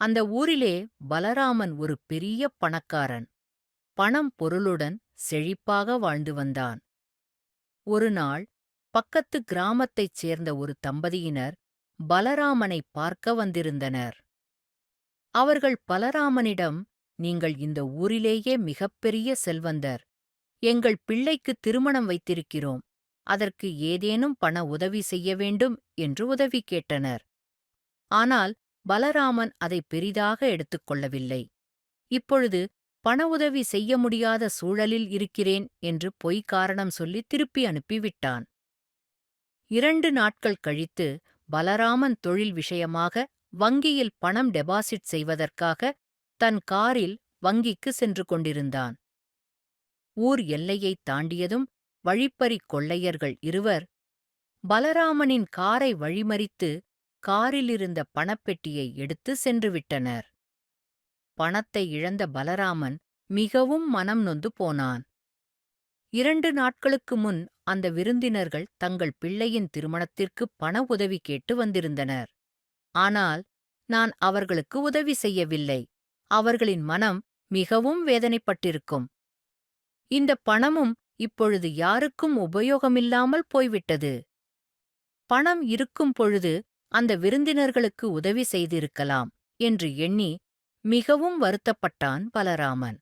அந்த ஊரிலே பலராமன் ஒரு பெரிய பணக்காரன். பணம் பொருளுடன் செழிப்பாக வாழ்ந்து வந்தான். ஒரு நாள் பக்கத்து கிராமத்தைச் சேர்ந்த ஒரு தம்பதியினர் பலராமனை பார்க்க வந்திருந்தனர். அவர்கள் பலராமனிடம் நீங்கள் இந்த ஊரிலேயே மிகப்பெரிய செல்வந்தர். எங்கள் பிள்ளைக்கு திருமணம் வைத்திருக்கிறோம். அதற்கு ஏதேனும் பண உதவி செய்ய வேண்டும் என்று உதவி கேட்டனர். ஆனால் பலராமன் அதை பெரிதாக எடுத்துக்கொள்ளவில்லை இப்பொழுது பண உதவி செய்ய முடியாத சூழலில் இருக்கிறேன் என்று பொய் காரணம் சொல்லி திருப்பி அனுப்பிவிட்டான். இரண்டு நாட்கள் கழித்து பலராமன் தொழில் விஷயமாக வங்கியில் பணம் டெபாசிட் செய்வதற்காக தன் காரில் வங்கிக்கு சென்று கொண்டிருந்தான். ஊர் எல்லையைத் தாண்டியதும் வழிப்பறி கொள்ளையர்கள் இருவர் பலராமனின் காரை வழிமறித்து காரிலிருந்த பணப்பெட்டியை எடுத்து சென்றுவிட்டனர் பணத்தை இழந்த பலராமன் மிகவும் மனம் நொந்து போனான். இரண்டு நாட்களுக்கு முன் அந்த விருந்தினர்கள் தங்கள் பிள்ளையின் திருமணத்திற்கு பண உதவி கேட்டு வந்திருந்தனர். ஆனால் நான் அவர்களுக்கு உதவி செய்யவில்லை. அவர்களின் மனம் மிகவும் வேதனைப்பட்டிருக்கும். இந்த பணமும் இப்பொழுது யாருக்கும் உபயோகமில்லாமல் போய்விட்டது. பணம் இருக்கும் பொழுது அந்த விருந்தினர்களுக்கு உதவி செய்திருக்கலாம் என்று எண்ணி மிகவும் வருத்தப்பட்டான் பலராமன்.